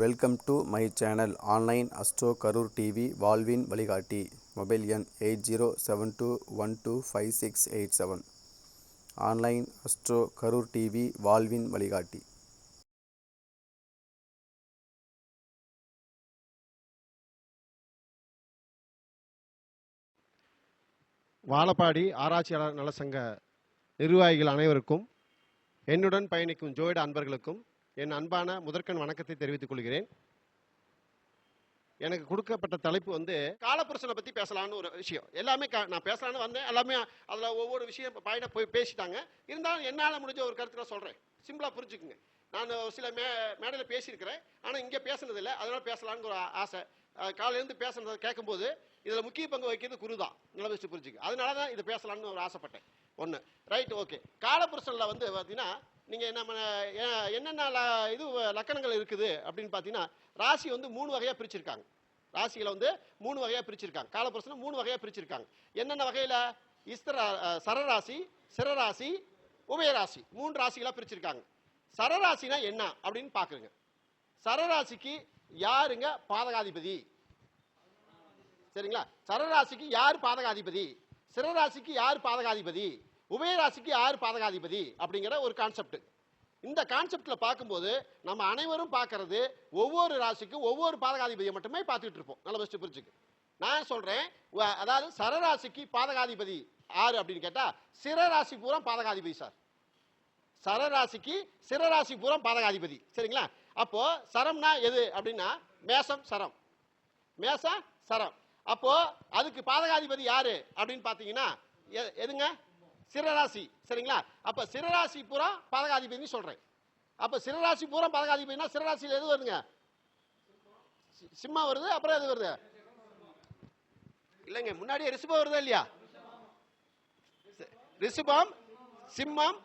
Welcome to my channel online Astro Karur TV வாழ்வின் வழிகாட்டி mobile எண் eight zero seven two one two five six eight seven. Online Astro Karur TV வாழ்வின் வழிகாட்டி. வாழப்பாடி ஆராய்ச்சியாளர் நலசங்க நிர்வாகிகள் அனைவருக்கும் என்னுடன் பயணிக்கும் ஜோயிட அன்பர்களுக்கும் என் அன்பான முதற்கண் வணக்கத்தை தெரிவித்துக் கொள்கிறேன். எனக்கு கொடுக்கப்பட்ட தலைப்பு வந்து காலப்புருஷனை பற்றி பேசலாம்னு ஒரு விஷயம். எல்லாமே நான் பேசலாம்னு வந்தேன். எல்லாமே அதில் ஒவ்வொரு விஷயம் பயண போய் பேசிட்டாங்க. இருந்தாலும் என்னால் முடிஞ்ச ஒரு கருத்து நான் சொல்கிறேன் சிம்பிளாக புரிஞ்சுக்குங்க. நான் ஒரு சில மே மேடையில் பேசியிருக்கிறேன். ஆனால் இங்கே பேசுனதில்லை. அதனால பேசலாம்னு ஒரு ஆசை. காலையிலேருந்து பேசுனதை கேட்கும்போது இதில் முக்கிய பங்கு வகிக்கிறது குரு தான். நல்லா வச்சு புரிஞ்சுக்கு. அதனால தான் இதை பேசலாம்னு ஒரு ஆசைப்பட்டேன். ஒன்று ரைட் ஓகே. காலப்புருஷனில் வந்து பார்த்தீங்கன்னா நீங்கள் நம்ம என்னென்ன ல- இது லக்கணங்கள் இருக்குது அப்படின்னு பார்த்தீங்கன்னா ராசி வந்து மூணு வகையாக பிரிச்சிருக்காங்க. ராசிகளை வந்து மூணு வகையாக பிரிச்சிருக்காங்க. காலப்புருஷனை மூணு வகையாக பிரிச்சிருக்காங்க. என்னென்ன வகையில்? இஸ்தர சரராசி சிரராசி உபயராசி மூணு ராசிகளாக பிரிச்சிருக்காங்க. சரராசினா என்ன அப்படின்னு பார்க்குறங்க சரராசிக்கு யாருங்க பாதகாதிபதி? சரிங்களா? சரராசிக்கு யார் பாதகாதிபதி? சிரராசிக்கு யார் பாதகாதிபதி? உபயராசிக்கு யார் பாதகாதிபதி அப்படிங்கிற ஒரு கான்செப்ட் இந்த கான்செப்டில் பார்க்கும்போது நம்ம அனைவரும் பார்க்கறது ஒவ்வொரு ராசிக்கும் ஒவ்வொரு பாதகாதிபதியை மட்டுமே பார்த்துட்டு இருப்போம். நல்ல பெஸ்ட் புரிஞ்சுக்கு. நான் சொல்றேன்? வ- அதாவது சரராசிக்கு பாதகாதிபதி ஆறு அப்படின்னு கேட்டா சிறராசி பூரா பாதகாதிபதி சார் சரராசிக்கு சிறராசி பூரா பாதகாதிபதி. சரிங்களா? அப்போ சரம்னா எது அப்படின்னா மேசம் சரம். மேசம் சரம். அப்போ அதுக்கு பாதகாதிபதி யாரு அப்படின்னு பாத்தீங்கன்னா எ- எதுங்க? சிரராசி சரிங்களா? அப்ப சிரராசி பூரா பாதகாதிபதினு சொல்றேன். அப்ப சிரராசி பூரா பதகாதிபதினா சிறராசியில் எது வருதுங்க? சி- வருது அப்புறம் எது வருது? இல்லைங்க முன்னாடியே ரிஷபம் வருதா இல்லையா? ரிஷபம் சிம்மம்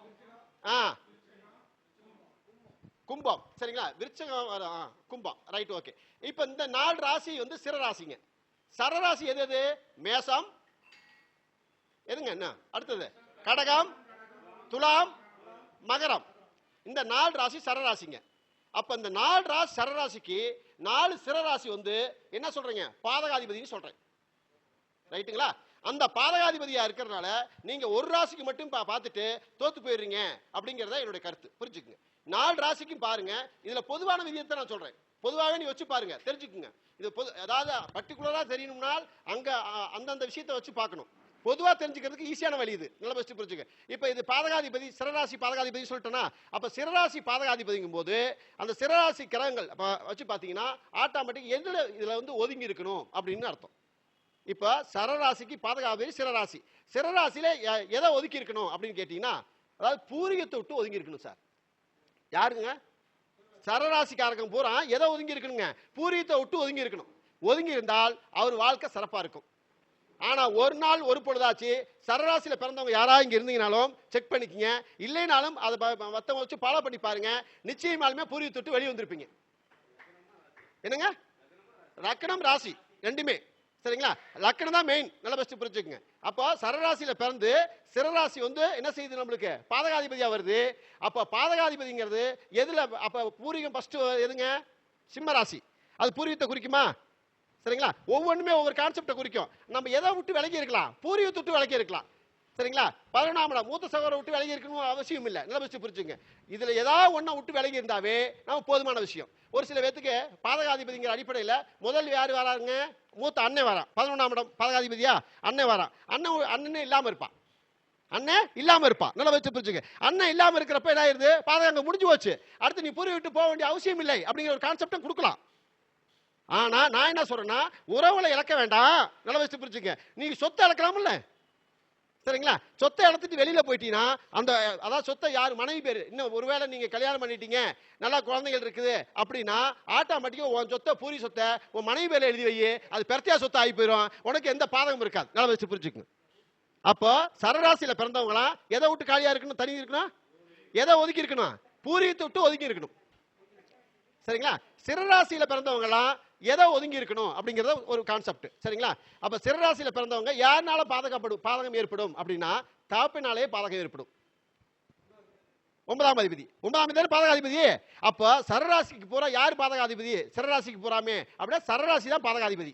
ஆ. கும்பம் சரிங்களா? விருச்சகம் ஆ, கும்பம் ரைட் ஓகே. இப்போ இந்த நாலு ராசி வந்து சிரராசிங்க. சரராசி எது எது? மேசம் எதுங்க என்ன? அடுத்தது? கடகம் துலாம் மகரம். இந்த நாலு ராசி சரராசிங்க. அப்ப இந்த நாலு ராசி சரராசிக்கு நாலு சிறராசி வந்து என்ன சொல்றீங்க? பாதகாதிபதினு சொல்றேன். ரைட்டுங்களா? அந்த பாதகாதிபதியா இருக்கிறதுனால நீங்க ஒரு ராசிக்கு மட்டும் பா- பார்த்துட்டு தோத்து போயிடுறீங்க அப்படிங்கறத என்னுடைய கருத்து. புரிஞ்சுக்குங்க. நாலு ராசிக்கும் பாருங்க. இதுல பொதுவான விதியத்தை நான் சொல்றேன். பொதுவாகவே நீ வச்சு பாருங்க. தெரிஞ்சுக்குங்க. இது பொது அதாவது பர்டிகுலரா தெரியணும்னால் அங்க அ, அந்தந்த விஷயத்தை வச்சு பார்க்கணும். பொதுவாக தெரிஞ்சுக்கிறதுக்கு ஈஸியான வழி இது. நல்ல பெஸ்ட் புரிஞ்சுக்க. இப்போ இது பாதகாதிபதி சிரராசி பாதகாதிபதி சொல்லிட்டேன்னா அப்போ சிரராசி பாதகாதிபதிங்கும் போது அந்த சிரராசி கிரகங்கள் அப்ப வச்சு பார்த்தீங்கன்னா ஆட்டோமேட்டிக் எந்த இதில் வந்து ஒதுங்கி இருக்கணும் அப்படின்னு அர்த்தம். இப்போ சரராசிக்கு பாதகாதிபதி சிரராசி. சிரராசியில எ- எதை ஒதுக்கி இருக்கணும் அப்படின்னு கேட்டிங்கன்னா அதாவது பூரியத்தை விட்டு ஒதுங்கி இருக்கணும் சார். யாருங்க? சரராசிக்காரகம் பூரா எதை ஒதுங்கி இருக்கணுங்க? பூரியத்தை விட்டு ஒதுங்கி இருக்கணும். ஒதுங்கி இருந்தால் அவர் வாழ்க்கை சிறப்பாக இருக்கும். ஆனா ஒரு நாள் ஒரு பொழுதாச்சு சரராசியில பிறந்தவங்க யாராவது இங்க இருந்தீங்கனாலும் செக் பண்ணிக்கங்க. இல்லைனாலும் அதை மற்றவங்க மத்தவங்க வச்சு ஃபாலோ பண்ணி பாருங்க. நிச்சயமாலுமே பூரியத்தை விட்டு வெளியே வந்திருப்பீங்க. என்னங்க? லக்கணம் ராசி. ரெண்டுமே. சரிங்களா? லக்கணம் தான் மெயின் நல்ல பெஸ்ட் புரிஞ்சுக்குங்க. அப்போ சரராசியில பிறந்து சிரராசி வந்து என்ன செய்யுது நம்மளுக்கு? பாதகாதிபதியா வருது. அப்போ பாதகாதிபதிங்கிறது எதுல அப்ப பூர்வீகம் ஃபர்ஸ்ட் எதுங்க? சிம்ம ராசி அது பூர்வீகத்தை குறிக்குமா? சரிங்களா? ஒவ்வொன்றுமே ஒவ்வொரு கான்செப்டை குறிக்கும். நம்ம எதை விட்டு விலகி இருக்கலாம் பூர்வீகத்தை விட்டு விலகி இருக்கலாம் சரிங்களா பதினொன்றாம் மூத்த சகோதரை விட்டு விலகி இருக்கணும் அவசியம் இல்லை. நல்ல பெஸ்ட் இதில் இதுல ஏதாவது ஒன்றை விட்டு விலகி இருந்தாவே நம்ம போதுமான விஷயம். ஒரு சில பேத்துக்கு பாதகாதிபதிங்கிற அடிப்படையில் முதல் யார் வராருங்க? மூத்த அண்ணன் வரான் பதினொன்றாம் இடம் பாதகாதிபதியா? அண்ணன் வரான் அண்ணன் அண்ணனே இல்லாமல் இருப்பான். அண்ணன் இல்லாம இருப்பான். நல்லா வச்சு புரிஞ்சுங்க. அண்ணன் இல்லாம இருக்கிறப்ப என்ன ஆயிருது? பாதகம் முடிஞ்சு போச்சு. அடுத்து நீ பூர்வீக விட்டு போக வேண்டிய அவசியம் இல்லை அப்படிங்கிற ஒரு கான்செப்டும் கொடுக்கலாம். ஆனா நான் என்ன சொல்றேன்னா உறவுகளை இழக்க வேண்டாம். நல்லா வச்சு புரிஞ்சுங்க நீங்க சொத்தை இழக்கலாம்ல? சரிங்களா? சொத்தை இழந்துட்டு வெளியில போயிட்டீங்கன்னா அந்த அதாவது சொத்தை யார் மனைவி பேர் இன்னும் ஒருவேளை நீங்க கல்யாணம் பண்ணிட்டீங்க நல்லா குழந்தைகள் இருக்குது அப்படின்னா ஆட்டோமேட்டிக்கா உன் சொத்தை பூரி சொத்தை உன் மனைவி பேர்ல எழுதி வை அது பெருத்தியா சொத்தை ஆகி போயிடும் உனக்கு எந்த பாதகம் இருக்காது. நல்லா வச்சு புரிஞ்சுக்குங்க. அப்போ சரராசியில பிறந்தவங்களாம் எதை விட்டு காலியா இருக்கணும்? தனி இருக்கணும்? எதை ஒதுக்கி இருக்கணும்? பூரியத்தை விட்டு ஒதுக்கி இருக்கணும். சரிங்களா? சிறராசியில பிறந்தவங்கலாம் எதை ஒதுங்கி இருக்கணும் அப்படிங்கறது ஒரு கான்செப்ட் சரிங்களா? அப்ப சிறராசியில பிறந்தவங்க யாருனால பாதகப்படும் பாதகம் ஏற்படும் அப்படின்னா தாப்பினாலே பாதகம் ஏற்படும். ஒன்பதாம் அதிபதி. ஒன்பதாம் அதிபதி பாதகாதிபதி? அப்போ சரராசிக்கு பூரா யார் பாதகாதிபதி? சிறராசிக்கு பூராமே அப்படின்னா சரராசி தான் பாதகாதிபதி.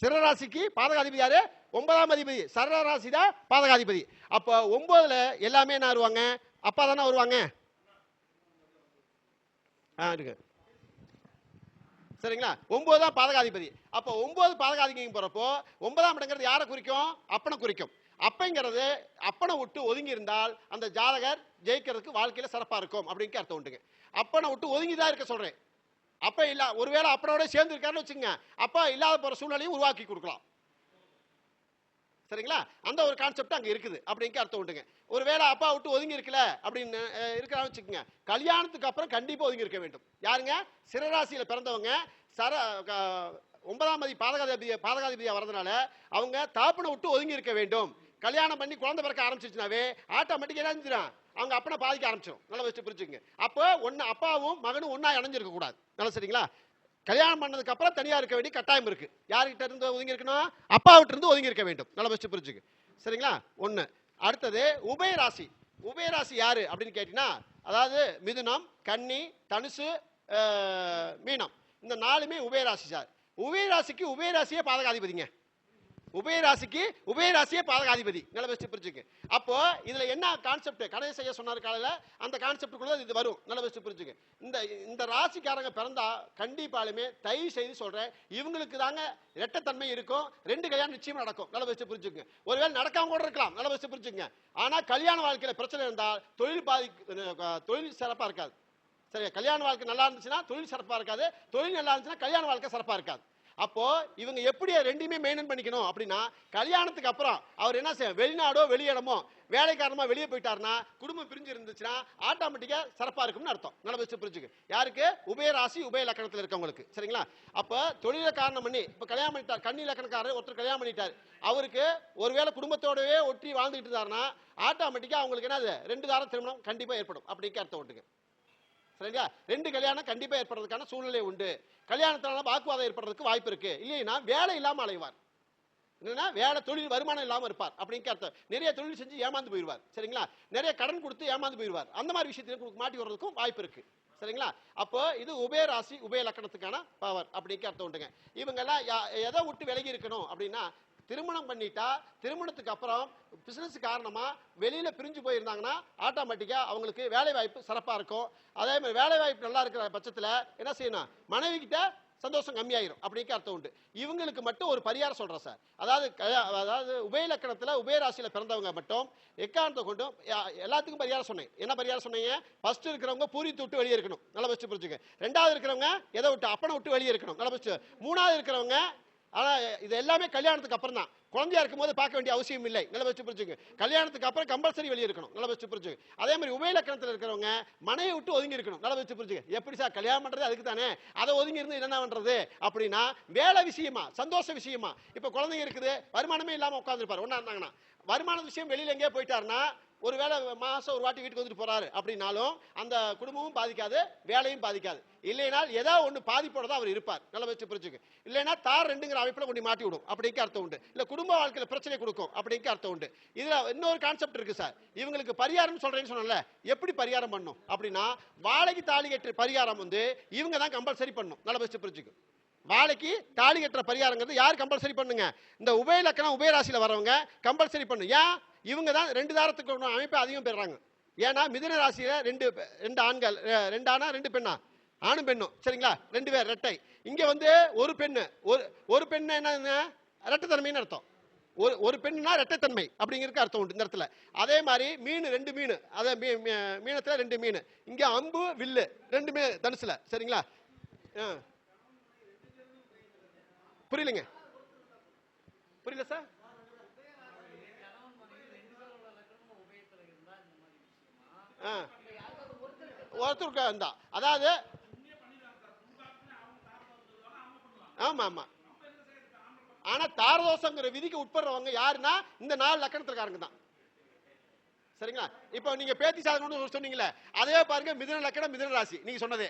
சிறராசிக்கு பாதகாதிபதி யாரு? ஒன்பதாம் அதிபதி. சரராசி தான் பாதகாதிபதி. அப்போ ஒன்பதுல எல்லாமே என்ன வருவாங்க அப்பா தானே வருவாங்க? ஆ இருக்கு. சரிங்களா? ஒன்பது தான் பாதகாதிபதி. அப்போ ஒன்பது பாதகாதிபதி போறப்போ ஒன்பதாம் இடங்கிறது யாரை குறிக்கும்? அப்பனை குறிக்கும். அப்பங்கிறது அப்பனை விட்டு ஒதுங்கி இருந்தால் அந்த ஜாதகர் ஜெயிக்கிறதுக்கு வாழ்க்கையில சிறப்பா இருக்கும் அப்படின்னு அர்த்தம் உண்டுங்க. அப்பனை விட்டு ஒதுங்கி தான் இருக்க சொல்றேன். அப்ப இல்ல ஒருவேளை அப்பனோட சேர்ந்து இருக்காருன்னு வச்சுங்க அப்பா இல்லாத போற சூழ்நிலையும் உருவாக்கி கொடுக்கலாம். சரிங்களா? அந்த ஒரு கான்செப்ட் அங்கே இருக்குது. அப்படிங்க அர்த்தம் உண்டுங்க. ஒரு வேளை அப்பா விட்டு ஒதுங்கி இருக்கல அப்படின்னு அஹ், இருக்கிறான்னு வச்சுக்கோங்க. கல்யாணத்துக்கு அப்புறம் கண்டிப்பாக ஒதுங்கி இருக்க வேண்டும். யாருங்க? சிறராசியில் பிறந்தவங்க சர ஒன்பதாம் மதி பாதகாதிபதி பாதகாதிபதியாக வரதுனால அவங்க தாப்பனை விட்டு ஒதுங்கி இருக்க வேண்டும். கல்யாணம் பண்ணி குழந்தை பிறக்க ஆரம்பிச்சிச்சுனாவே ஆட்டோமேட்டிக் என்ன செஞ்சிடும் அவங்க அப்பனை பாதிக்க ஆரம்பிச்சிடும் நல்லா வச்சு புரிஞ்சுங்க அப்போ ஒன்று அப்பாவும் மகனும் ஒன்றா இணைஞ்சிருக்க கூடாது நல்லா சரிங்களா? கல்யாணம் பண்ணதுக்கு அப்புறம் தனியா இருக்க வேண்டிய கட்டாயம் இருக்கு. யார்கிட்ட இருந்து ஒதுங்கி இருக்கணும்? அப்பாவிட்ட இருந்து ஒதுங்கி இருக்க வேண்டும். நல்லா வச்சு புரிஞ்சுக்கு. சரிங்களா? ஒண்ணு. அடுத்தது உபயராசி உபயராசி யாரு அப்படின்னு கேட்டீங்கன்னா அதாவது மிதுனம் கன்னி தனுசு மீனம். இந்த நாலுமே உபயராசி சார். உபயராசிக்கு உபயராசியே பாதகாதிபதிங்க. உபயராசிக்கு உபயராசியே பாதகாதிபதி. நல்ல பெஸ்ட் புரிஞ்சுங்க. அப்போ இதுல என்ன கான்செப்ட் கடை செய்ய சொன்னார் காலையில அந்த கான்செப்டுக்குள்ள இது வரும். நல்ல பெஸ்ட் புரிஞ்சுங்க. இந்த இந்த ராசிக்காரங்க பிறந்தா கண்டிப்பாலுமே தயவு செய்து சொல்றேன் இவங்களுக்கு தாங்க இரட்டத்தன்மை இருக்கும். ரெண்டு கல்யாணம் நிச்சயம் நடக்கும். நல்ல பெஸ்ட் புரிஞ்சுங்க. ஒருவேளை நடக்காம கூட இருக்கலாம். நல்ல பெஸ்ட் புரிஞ்சுங்க. ஆனா கல்யாண வாழ்க்கையில பிரச்சனை இருந்தால் தொழில் பாதி தொழில் சிறப்பா இருக்காது. சரியா? கல்யாண வாழ்க்கை நல்லா இருந்துச்சுன்னா தொழில் சிறப்பா இருக்காது. தொழில் நல்லா இருந்துச்சுன்னா கல்யாண வாழ்க்கை சிறப்பா இருக்காது. அப்போ இவங்க எப்படி ரெண்டுமே மெயின்டைன் பண்ணிக்கணும் அப்படின்னா கல்யாணத்துக்கு அப்புறம் அவர் என்ன செய்யும் வெளிநாடோ வெளியிடமோ வேலைக்காரமா வெளியே போயிட்டாருன்னா குடும்பம் பிரிஞ்சு இருந்துச்சுன்னா ஆட்டோமேட்டிக்கா சிறப்பா இருக்கும்னு அர்த்தம். நல்ல வச்சு புரிஞ்சுக்கு. யாருக்கு? உபய ராசி உபய லக்கணத்துல இருக்கவங்களுக்கு. சரிங்களா? அப்ப தொழில காரணம் பண்ணி இப்ப கல்யாணம் பண்ணிட்டார் கண்ணி லக்கணக்காரர் ஒருத்தர் கல்யாணம் பண்ணிட்டார். அவருக்கு ஒருவேளை குடும்பத்தோடவே ஒட்டி வாழ்ந்துட்டு இருந்தாருன்னா ஆட்டோமேட்டிக்கா அவங்களுக்கு என்னது? ரெண்டு தாரம் திருமணம் கண்டிப்பா ஏற்படும். அப்படிங்க அர்த்தம் ஒட்டுக்கு சரிங்களா? ரெண்டு கல்யாணம் கண்டிப்பா ஏற்படுறதுக்கான சூழ்நிலை உண்டு. கல்யாணத்தினால வாக்குவாதம் ஏற்படுறதுக்கு வாய்ப்பு இருக்கு. இல்லைன்னா வேலை இல்லாமல் அலைவார். என்னன்னா வேலை தொழில் வருமானம் இல்லாமல் இருப்பார். அப்படின்னு அர்த்தம். நிறைய தொழில் செஞ்சு ஏமாந்து போயிடுவார். சரிங்களா? நிறைய கடன் கொடுத்து ஏமாந்து போயிடுவார். அந்த மாதிரி விஷயத்துல மாட்டி வர்றதுக்கும் வாய்ப்பு இருக்கு. சரிங்களா? அப்போ இது உபய ராசி உபய லக்கணத்துக்கான பவர் அப்படின்னு அர்த்தம் உண்டுங்க. இவங்க எல்லாம் எதை விட்டு விலகி இருக்கணும் அப்படின்னா திருமணம் பண்ணிட்டா திருமணத்துக்கு அப்புறம் பிசினஸ் காரணமா வெளியில பிரிஞ்சு போயிருந்தாங்கன்னா ஆட்டோமேட்டிக்கா அவங்களுக்கு வேலை வாய்ப்பு சிறப்பா இருக்கும். அதே மாதிரி வேலை வாய்ப்பு நல்லா இருக்கிற பட்சத்துல என்ன செய்யணும்? மனைவி கிட்ட சந்தோஷம் கம்மியாயிரும். அப்படிங்க அர்த்தம் உண்டு. இவங்களுக்கு மட்டும் ஒரு பரிகாரம் சொல்றேன் சார். அதாவது அதாவது உபயலக்கணத்துல உபயராசியில பிறந்தவங்க மட்டும் எக்காரணத்தை கொண்டும் எல்லாத்துக்கும் பரிகாரம் சொன்னேன். என்ன பரிகாரம் சொன்னீங்க? ஃபர்ஸ்ட் இருக்கிறவங்க பூரித்து விட்டு வெளியே இருக்கணும். நல்லா ஃபஸ்ட்டு புரிஞ்சுங்க ரெண்டாவது இருக்கிறவங்க எதை விட்டு அப்பனை விட்டு வெளியே இருக்கணும். நல்லா ஃபஸ்ட்டு மூணாவது இருக்கிறவங்க ஆனா இது எல்லாமே கல்யாணத்துக்கு அப்புறம் தான். குழந்தையா இருக்கும் போது பார்க்க வேண்டிய அவசியம் இல்லை. நல்லா வச்சு புரிஞ்சுங்க. கல்யாணத்துக்கு அப்புறம் கம்பல்சரி வெளியே இருக்கணும். நல்லா வச்சு புரிஞ்சுங்க. அதே மாதிரி உபயலக்கணத்தில் இருக்கிறவங்க மனையை விட்டு ஒதுங்கி இருக்கணும். நல்லா வச்சு புரிஞ்சுங்க. எப்படி சார்? கல்யாணம் பண்றது அதுக்கு தானே. அதை ஒதுங்கி இருந்து என்ன பண்றது? அப்படின்னா வேலை விஷயமா சந்தோஷ விஷயமா. இப்ப குழந்தைங்க இருக்குது வருமானமே இல்லாம உட்காந்துருப்பாரு ஒன்றா இருந்தாங்கன்னா வருமான விஷயம் வெளியில எங்கேயோ போயிட்டாருன்னா ஒருவேளை மாதம் ஒரு வாட்டி வீட்டுக்கு வந்துட்டு போறாரு அப்படின்னாலும் அந்த குடும்பமும் பாதிக்காது வேலையும் பாதிக்காது. இல்லைனால் ஏதாவது ஒன்று பாதிப்போட தான் அவர் இருப்பார். நல்ல வச்சு புரிஞ்சுக்கு. இல்லைன்னா தார் ரெண்டுங்கிற அமைப்பில் கொண்டு மாட்டி விடும். அப்படிங்க அர்த்தம் உண்டு. இல்லை குடும்ப வாழ்க்கையில் பிரச்சனை கொடுக்கும். அப்படிங்க அர்த்தம் உண்டு. இதில் இன்னொரு கான்செப்ட் இருக்கு சார். இவங்களுக்கு பரிகாரம் சொல்கிறேன்னு சொன்னல எப்படி பரிகாரம் பண்ணும்? அப்படின்னா வாழைக்கு தாலி கட்டுற பரிகாரம் வந்து இவங்க தான் கம்பல்சரி பண்ணும். நல்ல வச்சு புரிஞ்சுக்கு. வாழைக்கு தாலி கட்டுற பரிகாரங்கிறது யார் கம்பல்சரி பண்ணுங்க? இந்த உபய லக்கணம் உபயராசியில வரவங்க கம்பல்சரி பண்ணும். ஏன்? இவங்க தான் ரெண்டு தாரத்துக்கு அமைப்பு அமைப்பை அதிகம் பெறுறாங்க. ஏன்னா மிதுன ராசியில ரெண்டு ரெண்டு ஆண்கள் ரெண்டு ஆணா ரெண்டு பெண்ணா? ஆணும் பெண்ணும். சரிங்களா? ரெண்டு பேர் ரெட்டை. இங்க வந்து ஒரு பெண்ணு. ஒரு ஒரு பெண்ணு என்ன ரெட்டைத்தன்மைன்னு அர்த்தம். ஒரு ஒரு பெண்ணுனா ரெட்டைத்தன்மை அப்படிங்கிறதுக்கு அர்த்தம் உண்டு இந்த இடத்துல. அதே மாதிரி மீன் ரெண்டு மீன். அதை மீ- மீனத்துல ரெண்டு மீன். இங்க அம்பு வில்லு. ரெண்டுமே தனுசுல. சரிங்களா? ஆ. புரியலைங்க? புரியல சார்? ஒருத்தருக்கு இருந்தா அதாவது ஆமா ஆமா ஆனா தாரதோஷங்கிற விதிக்கு உட்படுறவங்க யாருன்னா இந்த நாலு லக்கணத்துக்காரங்க தான் சரிங்களா? இப்போ நீங்க பேத்தி சாதனம் சொன்னீங்களே அதே பாருங்க மிதுன லக்கணம் மிதுன ராசி. நீங்க சொன்னதே.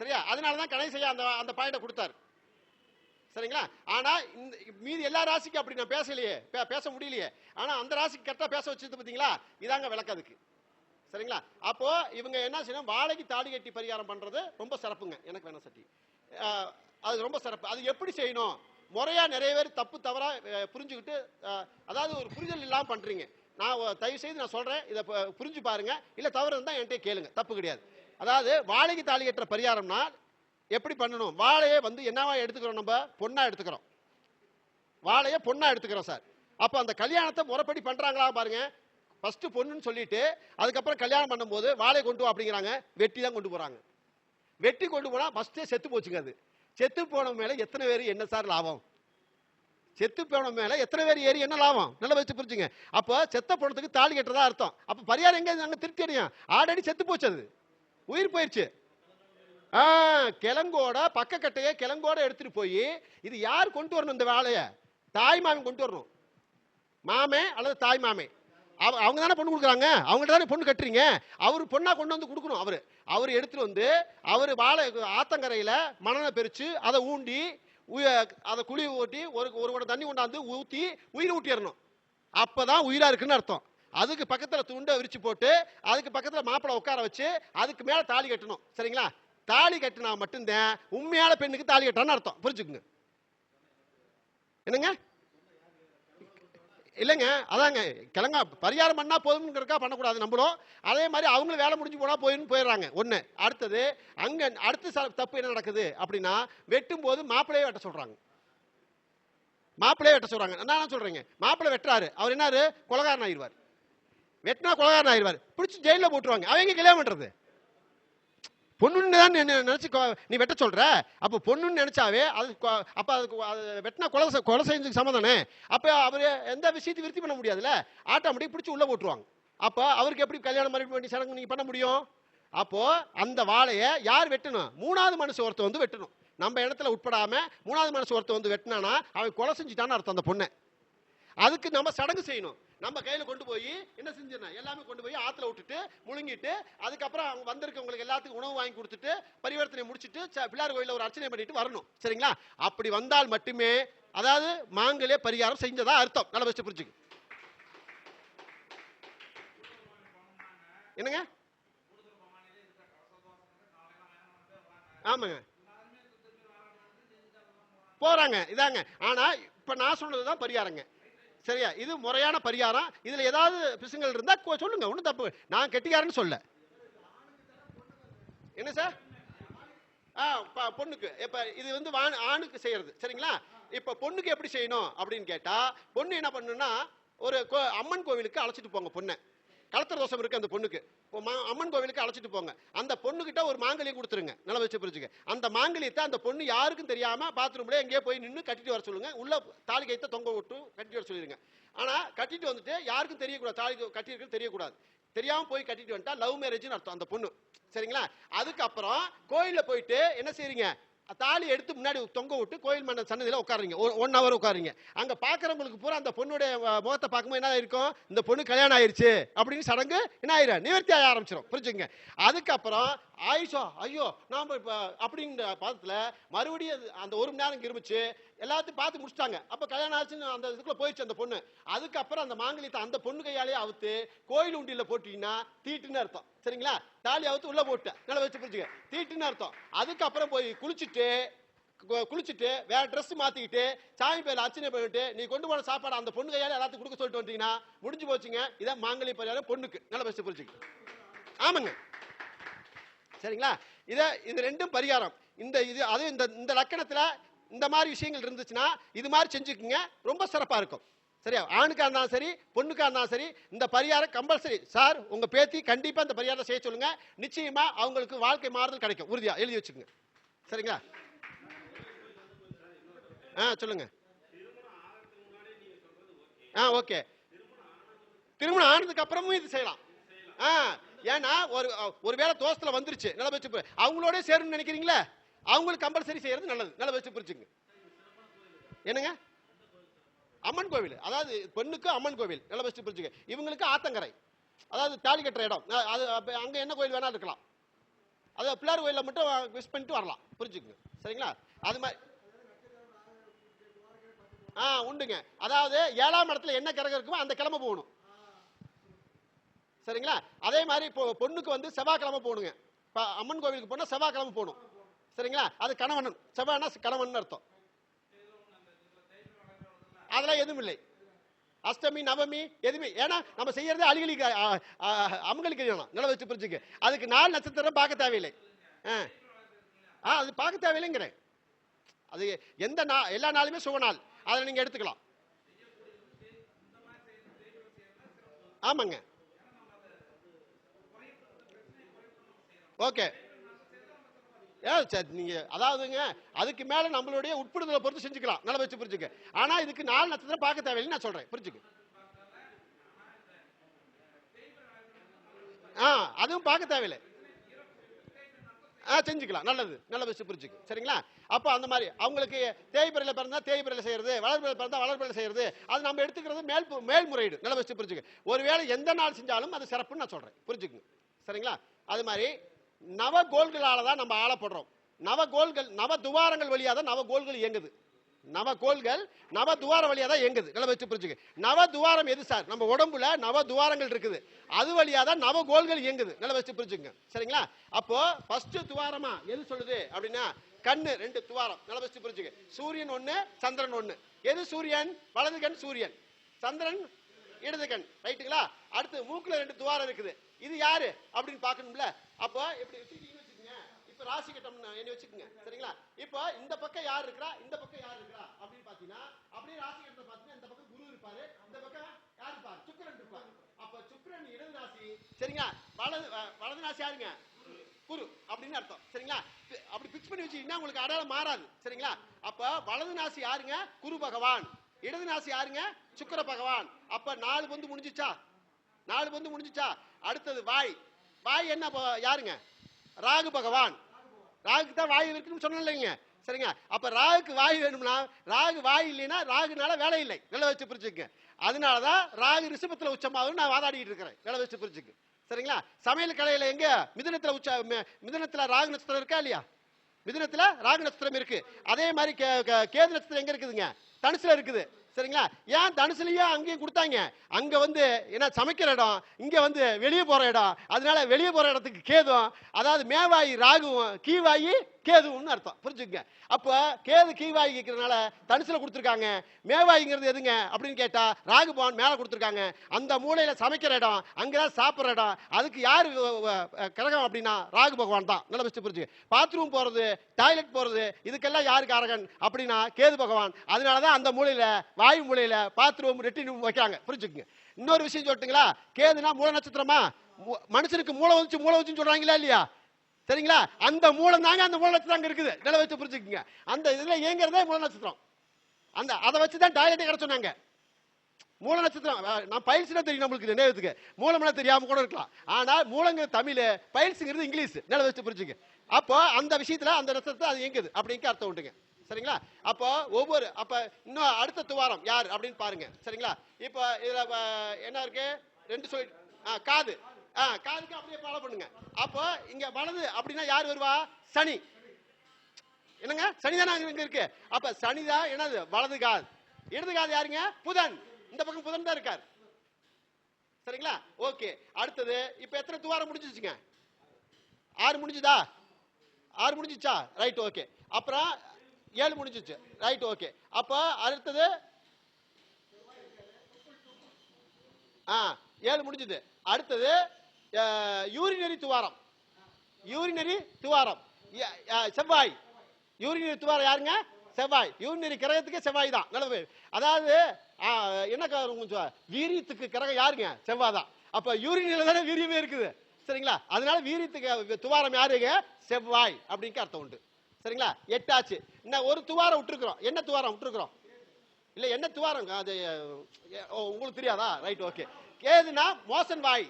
சரியா? அதனால தான் கணேசையா அந்த அந்த பாயிண்டை கொடுத்தாரு. சரிங்களா? ஆனா இந்த மீதி எல்லா ராசிக்கும் அப்படி நான் பேசலையே. பே- பேச முடியலையே. ஆனா அந்த ராசிக்கு கரெக்டா பேச வச்சது பாத்தீங்களா? இதாங்க விளக்கம் அதுக்கு. சரிங்களா? அப்போ இவங்க என்ன செய்யணும்? வாழைக்கு தாலி கட்டி பரிகாரம் பண்றது ரொம்ப சிறப்புங்க. எனக்கு வேணாம் சட்டி. அது ரொம்ப சிறப்பு. அது எப்படி செய்யணும்? முறையா நிறைய பேர் தப்பு தவறா புரிஞ்சுக்கிட்டு அதாவது ஒரு புரிதல் இல்லாம பண்றீங்க. நான் தயவு செய்து நான் சொல்றேன். இதை புரிஞ்சு பாருங்க. இல்ல தவறு இருந்தா என்கிட்ட கேளுங்க. தப்பு கிடையாது. அதாவது வாழைக்கு தாலி கட்டுற பரிகாரம்னா எப்படி பண்ணணும்? வாழையை வந்து என்னவா எடுத்துக்கிறோம் நம்ம? பொண்ணா எடுத்துக்கிறோம். வாழையை பொண்ணா எடுத்துக்கிறோம் சார். அப்போ அந்த கல்யாணத்தை முறைப்படி பண்றாங்களா பாருங்க. ஃபர்ஸ்ட் பொண்ணுன்னு சொல்லிட்டு அதுக்கப்புறம் கல்யாணம் பண்ணும்போது வாழையை கொண்டு வா அப்படிங்கிறாங்க. வெட்டி தான் கொண்டு போறாங்க. வெட்டி கொண்டு போனா ஃபர்ஸ்டே செத்து போச்சுங்க அது. செத்து போன மேல எத்தனை பேர் என்ன சார் லாபம்? செத்து போன மேல எத்தனை பேர் ஏறி என்ன லாபம்? நல்லா வச்சு புரிஞ்சுங்க. அப்போ செத்த போனதுக்கு தாலி கட்டுறதா அர்த்தம். அப்போ பரிகாரம் எங்க? நாங்கள் திருப்தி அடையும். ஆல்ரெடி செத்து போச்சு அது. உயிர் போயிடுச்சு கிழங்கோட பக்கக்கட்டையை கிழங்கோட எடுத்துட்டு போய் இது யார் கொண்டு வரணும் இந்த வேலையை? தாய் மாமன் கொண்டு வரணும். மாமே அல்லது தாய் மாமே? அவ அவங்க தானே பொண்ணு கொடுக்குறாங்க? அவங்கள்ட்ட தானே பொண்ணு கட்டுறீங்க? அவர் பொண்ணாக கொண்டு வந்து கொடுக்கணும் அவர். அவர் எடுத்துகிட்டு வந்து அவர் வாழை ஆத்தங்கரையில் மணனை பிரித்து அதை ஊண்டி உய- அதை குழி ஓட்டி ஒரு ஒரு குடம் தண்ணி கொண்டாந்து ஊற்றி உயிர் ஊட்டிடணும். அப்பதான் உயிராக இருக்குன்னு அர்த்தம். அதுக்கு பக்கத்தில் துண்டை விரிச்சு போட்டு அதுக்கு பக்கத்தில் மாப்பிள்ளை உட்கார வச்சு அதுக்கு மேலே தாலி கட்டணும். சரிங்களா? தாலி கட்டினா மட்டும்தான் உண்மையான பெண்ணுக்கு தாலி கட்டான்னு அர்த்தம். புரிஞ்சுக்குங்க. என்னங்க? இல்லைங்க அதாங்க கிழங்கா பரிகாரம் பண்ணா போதும்ங்கிறக்கா பண்ணக்கூடாது நம்மளும். அதே மாதிரி அவங்களும் வேலை முடிஞ்சு போனா போயின்னு போயிடுறாங்க. ஒண்ணு. அடுத்தது அங்க அடுத்த தப்பு என்ன நடக்குது அப்படின்னா வெட்டும் போது மாப்பிளையே வெட்ட சொல்றாங்க. மாப்பிளையே வெட்ட சொல்றாங்க. நான் என்ன சொல்றீங்க? மாப்பிள்ளை வெட்டுறாரு. அவர் என்னாரு? கொலகாரன் ஆயிடுவார். வெட்டினா கொலகாரன் ஆயிடுவார். பிடிச்சி ஜெயிலில் போட்டுருவாங்க. அவங்க கல்யாணம் பண்றது? பொண்ணுன்னு தான் நினச்சி நீ வெட்ட சொல்கிற அப்போ பொண்ணுன்னு நினச்சாவே அது அப்போ அதுக்கு அது வெட்டினா கொலை கொலை செஞ்சதுக்கு சம்மதானே அப்போ அவர் எந்த விஷயத்தையும் விருத்தி பண்ண முடியாதுல்ல. ஆட்டோமேட்டிக் பிடிச்சி உள்ளே போட்டுருவாங்க அப்போ அவருக்கு எப்படி கல்யாணம் பண்ண வேண்டிய சடங்கு நீங்கள் பண்ண முடியும்? அப்போது அந்த வாழையை யார் வெட்டணும் மூணாவது மனுஷன் ஒருத்தர் வந்து வெட்டணும். நம்ம இடத்துல உட்படாமல் மூணாவது மனுஷன் ஒருத்தர் வந்து வெட்டினானா அவன் கொலை செஞ்சுட்டான்னு அர்த்தம் அந்த பொண்ணை. அதுக்கு நம்ம சடங்கு செய்யணும். நம்ம கையில கொண்டு போய் என்ன செஞ்சிடணும்? எல்லாமே கொண்டு போய் ஆத்துல விட்டுட்டு முழுங்கிட்டு அதுக்கப்புறம் அவங்க வந்திருக்கவங்களுக்கு எல்லாத்துக்கும் உணவு வாங்கி கொடுத்துட்டு பரிவர்த்தனை முடிச்சிட்டு ச- பிள்ளையார் ஒரு அர்ச்சனை பண்ணிட்டு வரணும். சரிங்களா? அப்படி வந்தால் மட்டுமே அதாவது மாங்களே பரிகாரம் செஞ்சதா அர்த்தம். நல்ல வச்சு புரிஞ்சுக்கு. என்னங்க? ஆமாங்க. போறாங்க. இதாங்க. ஆனா இப்ப நான் சொன்னதுதான் பரிகாரங்க. சரியா? இது முறையான பரிகாரம். இதுல ஏதாவது பிசுங்கள் இருந்தா கொ- சொல்லுங்க. ஒன்றும் தப்பு நான் கெட்டிக்காரன்னு சொல்ல. என்ன சார்? ஆ பொண்ணுக்கு. இப்ப இது வந்து வாண்- ஆணுக்கு செய்யறது. சரிங்களா? இப்ப பொண்ணுக்கு எப்படி செய்யணும் அப்படின்னு கேட்டா பொண்ணு என்ன பண்ணுன்னா ஒரு கோ- அம்மன் கோவிலுக்கு அழைச்சிட்டு போங்க பொண்ணை. கலத்திர தோஷம் இருக்கு அந்த பொண்ணுக்கு. மா- அம்மன் கோவிலுக்கு அழைச்சிட்டு போங்க. அந்த பொண்ணுகிட்ட ஒரு மாங்கலியம் கொடுத்துருங்க. நல்லா வச்சு புரிஞ்சுக்க. அந்த மாங்கலியத்தை அந்த பொண்ணு யாருக்கும் தெரியாம பாத்ரூம்ல எங்கேயோ போய் நின்று கட்டிட்டு வர சொல்லுங்க. உள்ள தாலி கைத்த தொங்க விட்டு கட்டிட்டு வர சொல்லிடுங்க ஆனா கட்டிட்டு வந்துட்டு யாருக்கும் தெரியக்கூடாது. தாலி கட்டியிருக்கிறது தெரியக்கூடாது. தெரியாம போய் கட்டிட்டு வந்துட்டா லவ் மேரேஜ்னு அர்த்தம் அந்த பொண்ணு. சரிங்களா? அதுக்கப்புறம் கோயிலில் போயிட்டு என்ன செய்றீங்க? தாலி எடுத்து முன்னாடி தொங்க விட்டு கோயில் மன்ன சன்னதியில் உட்காருங்க ஒன் ஹவர் உட்காருங்க அங்கே பார்க்குறவங்களுக்கு பூரா அந்த பொண்ணுடைய முகத்தை பார்க்கும்போது என்ன இருக்கும் இந்த பொண்ணு கல்யாணம் ஆயிடுச்சு அப்படின்னு சடங்கு என்ன ஆயிரும்? நிவர்த்தி ஆக ஆரம்பிச்சிடும் புரிஞ்சுங்க அதுக்கப்புறம் ஆயிஷா ஐயோ நாம இப்போ அப்படிங்கிற பதத்தில் மறுபடியும் அது அந்த ஒரு மணி நேரம் இருந்துச்சு எல்லாத்தையும் பார்த்து முடிச்சிட்டாங்க. அப்ப கல்யாணம் ஆச்சுன்னு அந்த இதுக்குள்ள போயிடுச்சு அந்த பொண்ணு. அதுக்கப்புறம் அந்த மாங்கலியத்தை அந்த பொண்ணு கையாலேயே அவுத்து கோயில் உண்டியில போட்டீங்கன்னா தீட்டுன்னு அர்த்தம். சரிங்களா? தாலி அவுத்து உள்ள போட்டேன். நல்லா வச்சு புரிஞ்சுக்க. தீட்டுன்னு அர்த்தம். அதுக்கப்புறம் போய் குளிச்சுட்டு குளிச்சுட்டு வேற ட்ரெஸ் மாத்திக்கிட்டு சாமி பேர் அர்ச்சனை பண்ணிட்டு நீ கொண்டு போன சாப்பாடு அந்த பொண்ணு கையால எல்லாத்தையும் கொடுக்க சொல்லிட்டு வந்தீங்கன்னா முடிஞ்சு போச்சுங்க. இதான் மாங்கலி பரிகாரம் பொண்ணுக்கு. நல்லா வச்சு புரிஞ்சுக்க. ஆமாங்க. சரிங்களா? இதை இது ரெண்டும் பரிகாரம். இந்த இது அது இந்த இந்த லக்கணத்தில் இந்த மாதிரி விஷயங்கள் இருந்துச்சுன்னா இது மாதிரி செஞ்சுக்கோங்க. ரொம்ப சிறப்பாக இருக்கும். சரியா? ஆணுக்காக இருந்தாலும் சரி பொண்ணுக்காக இருந்தாலும் சரி இந்த பரிகாரம் கம்பல்சரி சார் உங்கள் பேத்தி கண்டிப்பாக இந்த பரிகாரம் செய்ய சொல்லுங்க. நிச்சயமாக அவங்களுக்கு வாழ்க்கை மாறுதல் கிடைக்கும். உறுதியாக எழுதி வச்சுக்கோங்க. சரிங்களா? ஆ சொல்லுங்க. ஆ ஓகே. திருமணம் ஆனதுக்கு அப்புறமும் இது செய்யலாம். ஆ ஏன்னா ஒரு ஒரு வேளை தோசத்துல வந்துருச்சு நல்லா வச்சு அவங்களோட சேரணும்னு நினைக்கிறீங்களா? அவங்களுக்கு கம்பல்சரி செய்யறது நல்லது. நல்லா வச்சு புரிச்சுங்க என்னங்க? அம்மன் கோவில். அதாவது பெண்ணுக்கு அம்மன் கோவில். நல்லா வச்சு புரிச்சுங்க இவங்களுக்கு ஆத்தங்கரை. அதாவது தாலி கட்டுற இடம். அது அங்கே என்ன கோயில் வேணா இருக்கலாம். அது பிள்ளார் கோயிலில் மட்டும் விஷ் பண்ணிட்டு வரலாம். புரிஞ்சுக்குங்க. சரிங்களா? அது மாதிரி ஆ உண்டுங்க. அதாவது ஏழாம் இடத்துல என்ன கிரகம் இருக்குமோ அந்த கிழமை போகணும். சரிங்களா? அதே மாதிரி இப்போ பொண்ணுக்கு வந்து செவ்வாய்க்கிழமை போகணுங்க இப்போ அம்மன் கோவிலுக்கு போனால் செவ்வாய்க்கிழமை போகணும் சரிங்களா? அது கணவன் செவ்வாய்னா கணவன் அர்த்தம். அதெல்லாம் எதுவும் இல்லை. அஷ்டமி நவமி எதுவுமே. ஏன்னா நம்ம செய்யறதே அழுகலிக்கு அம்மங்களுக்கு நில வச்சு புரிஞ்சுக்க அதுக்கு நாலு நட்சத்திரம் பார்க்க தேவையில்லை. ஆ. அது பார்க்க தேவையில்லைங்கிறேன். அது எந்த நா எல்லா நாளுமே சுக நாள். அதை நீங்க எடுத்துக்கலாம். ஆமாங்க. ஓகே ஏ சரி நீங்க அதாவதுங்க அதுக்கு மேல நம்மளுடைய உட்படுதலை பொறுத்து செஞ்சுக்கலாம். நல்லா வச்சு புரிஞ்சுக்க. ஆனா இதுக்கு நாலு நட்சத்திரம் பார்க்க தேவையில்லை நான் சொல்றேன். புரிஞ்சுக்க. ஆ அதுவும் பார்க்க தேவையில்லை. ஆ செஞ்சுக்கலாம். நல்லது. நல்ல விஷயம் புரிஞ்சுக்கு. சரிங்களா? அப்போ அந்த மாதிரி அவங்களுக்கு தேய்பிரையில் பிறந்தா தேய்பிரையில் செய்யறது வளர்பிரையில் பிறந்தா வளர்பிரையில் செய்யறது அது நம்ம எடுத்துக்கிறது மேல் மேல்முறையீடு. நல்ல விஷயம் புரிஞ்சுக்க. ஒருவேளை எந்த நாள் செஞ்சாலும் அது சிறப்புன்னு நான் சொல்கிறேன் புரிஞ்சுக்குங்க. சரிங்களா? அது மாதிரி நவ கோள்களால தான் நம்ம ஆளப்படுறோம். நவ கோள்கள் நவ துவாரங்கள் வழியாக தான் நவ கோள்கள் இயங்குது. நவ கோள்கள் நவ துவார வழியாக தான் இயங்குது. நல்லா வச்சு புரிஞ்சுக்க. நவ துவாரம் எது சார்? நம்ம உடம்புல நவ துவாரங்கள் இருக்குது. அது வழியா தான் நவ கோள்கள் இயங்குது. நல்லா வச்சு புரிஞ்சுங்க. சரிங்களா? அப்போ ஃபர்ஸ்ட் துவாரமா எது சொல்லுது அப்படின்னா கண்ணு ரெண்டு துவாரம். நல்லா வச்சு புரிஞ்சுங்க சூரியன் ஒண்ணு சந்திரன் ஒண்ணு. எது சூரியன்? வலது கண் சூரியன். சந்திரன் இடது கண். ரைட்டுங்களா? அடுத்து மூக்குல ரெண்டு துவாரம் இருக்குது. இது யாரு? அப்படின்னு பார்க்கணும்ல. அப்போ எப்படி வச்சுக்கிட்டீங்கன்னு வச்சுக்கோங்க. இப்ப ராசி கட்டம் என்ன வச்சுக்கோங்க. சரிங்களா? இப்போ இந்த பக்கம் யார் இருக்கிறா? இந்த பக்கம் யார் இருக்கிறா? அப்படின்னு பாத்தீங்கன்னா அப்படியே ராசி கட்டத்தை பாத்தீங்கன்னா இந்த பக்கம் குரு இருப்பாரு. இந்த பக்கம் யார் இருப்பார் சுக்கிரன் இருப்பார். அப்ப சுக்கரன் இடது ராசி சரிங்களா? வலது வலது ராசி யாருங்க? குரு. அப்படின்னு அர்த்தம். சரிங்களா? அப்படி பிக்ஸ் பண்ணி வச்சீங்கன்னா உங்களுக்கு அடையாளம் மாறாது. சரிங்களா? அப்ப வலது நாசி யாருங்க? குரு பகவான். இடது நாசி யாருங்க? சுக்கிர பகவான். அப்ப நாலு பந்து முடிஞ்சுச்சா? நாலு பந்து முடிஞ்சுச்சா? அடுத்தது வாய். வாய் என்ன யாருங்க? ராகு பகவான். ராகுக்கு தான் வாய் இருக்குன்னு சொன்னேன் இல்லைங்க சரிங்க. அப்ப ராகுக்கு வாய் வேணும்னா ராகு வாய் இல்லைன்னா ராகுனால வேலை இல்லை. வேலை வச்சு புரிச்சுக்க அதனாலதான் ராகு ரிஷபத்துல உச்சமாகவும் நான் வாதாடிட்டு இருக்கிறேன். வேலை வச்சு புரிச்சுக்கு சரிங்களா? சமையல் கலையில எங்க? மிதுனத்துல உச்ச மி- ராகு நட்சத்திரம் இருக்கா இல்லையா? மிதுனத்துல ராகு நட்சத்திரம் இருக்கு. அதே மாதிரி கே- கேது நட்சத்திரம் எங்க இருக்குதுங்க? தனுசுல இருக்குது. சரிங்களா? ஏன் தனுசுலயும் அங்கேயும் கொடுத்தாங்க? அங்க வந்து என்ன சமைக்கிற இடம் இங்க வந்து வெளியே போற இடம் அதனால வெளியே போற இடத்துக்கு கேதும் அதாவது மேவாயி ராகுவும் கீவாயி கேதுவும்னு அர்த்தம். புரிஞ்சுக்கங்க. அப்போ கேது கீவாயி இருக்கிறதுனால தனுசுல கொடுத்துருக்காங்க. மேவாயிங்கிறது எதுங்க? அப்படின்னு கேட்டால் ராகு மேலே கொடுத்துருக்காங்க. அந்த மூலையில் சமைக்கிற இடம் அங்கதான் சாப்பிட்ற இடம் அதுக்கு யார் கிரகம் அப்படின்னா ராகு பகவான் தான். நல்ல பெஸ்ட்டு புரிஞ்சு பாத்ரூம் போகிறது டாய்லெட் போகிறது இதுக்கெல்லாம் யாரு காரகன் அப்படின்னா கேது பகவான். அதனால தான் அந்த மூலையில் வாயு மூலையில் பாத்ரூம் ரெட்டின் வைக்கிறாங்க. புரிஞ்சுக்குங்க. இன்னொரு விஷயம் சொல்லட்டுங்களா? கேதுனா மூல நட்சத்திரமா? மனுஷனுக்கு மூளை வந்துச்சு மூளை வந்துச்சுன்னு சொல்கிறாங்களா இல்லையா? சரிங்களா? அந்த மூலம் தாங்க அந்த மூல நட்சத்திரம் இருக்குது. நில வச்சு புரிஞ்சுக்குங்க. அந்த இதுல இயங்குறதே மூல நட்சத்திரம். அந்த அதை வச்சு தான் டாய்லெட்டே கடை சொன்னாங்க. மூல நட்சத்திரம் நான் பயிற்சினா தெரியும் நம்மளுக்கு நினைவுக்கு மூலம்லாம் தெரியாம கூட இருக்கலாம். ஆனால் மூலங்கிற தமிழ் பயிற்சிங்கிறது இங்கிலீஷ். நில வச்சு புரிஞ்சுங்க. அப்போ அந்த விஷயத்துல அந்த நட்சத்திரத்தை அது இயங்குது. அப்படிங்க அர்த்தம் உண்டுங்க. சரிங்களா? அப்போ ஒவ்வொரு அப்ப இன்னும் அடுத்த துவாரம் யார் அப்படின்னு பாருங்க. சரிங்களா? இப்போ இதுல என்ன இருக்கு? ரெண்டு சொல் ஆ, காது. காதுக்கு அப்படியே ஃபாலோ பண்ணுங்க. அப்போ இங்க வலது அப்படின்னா யார் வருவா? சனி. என்னங்க? சனி தானே இங்க இருக்கு. அப்ப சனி தான் என்னது? வலது காது. இடது காது யாருங்க? புதன். இந்த பக்கம் புதன் தான் இருக்கார். சரிங்களா? ஓகே. அடுத்தது இப்ப எத்தனை துவாரம் முடிஞ்சிச்சுங்க? ஆறு முடிஞ்சுதா? ஆறு முடிஞ்சிச்சா? ரைட் ஓகே அப்புறம் ஏழு முடிஞ்சிச்சு. ரைட் ஓகே அப்ப அடுத்தது ஆ ஏழு முடிஞ்சது. அடுத்தது யூரினரி துவாரம். யூரினரி துவாரம். செவ்வாய். யூரினரி துவாரம் யாருங்க? செவ்வாய். யூரினரி கிரகத்துக்கு செவ்வாய் தான். நல்லது. அதாவது என்ன கொஞ்சம் வீரியத்துக்கு கிரகம் யாருங்க? செவ்வாய் தான். அப்ப யூரினில தானே வீரியமே இருக்குது. சரிங்களா? அதனால வீரியத்துக்கு துவாரம் யாருங்க? செவ்வாய். அப்படிங்க அர்த்தம் உண்டு. சரிங்களா? எட்டாச்சு. இன்னும் ஒரு துவாரம் விட்டுருக்குறோம். என்ன துவாரம் விட்டுருக்குறோம்? இல்ல என்ன துவாரம்? அது ஓ, உங்களுக்கு தெரியாதா? ரைட் ஓகே கேதுனா மோசன் வாய்.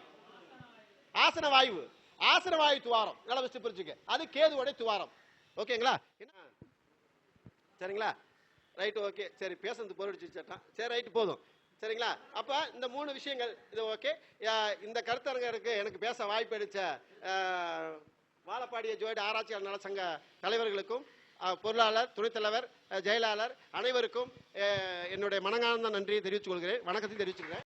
ஆசன வாயு ஆசன வாயு துவாரம். நல்லா வச்சு புரிஞ்சுக்க அது கேதுவோட துவாரம். ஓகேங்களா? என்ன? சரிங்களா? ரைட் ஓகே சரி பேசுறது பொருடிச்சு சட்டம் சரி ரைட் போதும். சரிங்களா? அப்ப இந்த மூணு விஷயங்கள் இது ஓகே இந்த கருத்தரங்கருக்கு எனக்கு பேச வாய்ப்பு அளிச்ச வாழப்பாடிய ஜோடி ஆராய்ச்சியாளர் நல சங்க தலைவர்களுக்கும் பொருளாளர் துணைத்தலைவர் ஜெயலாளர் அனைவருக்கும் என்னுடைய மனங்கார்ந்த நன்றியை தெரிவித்துக் கொள்கிறேன். வணக்கத்தை தெரிவிச்சுக்கிறேன்.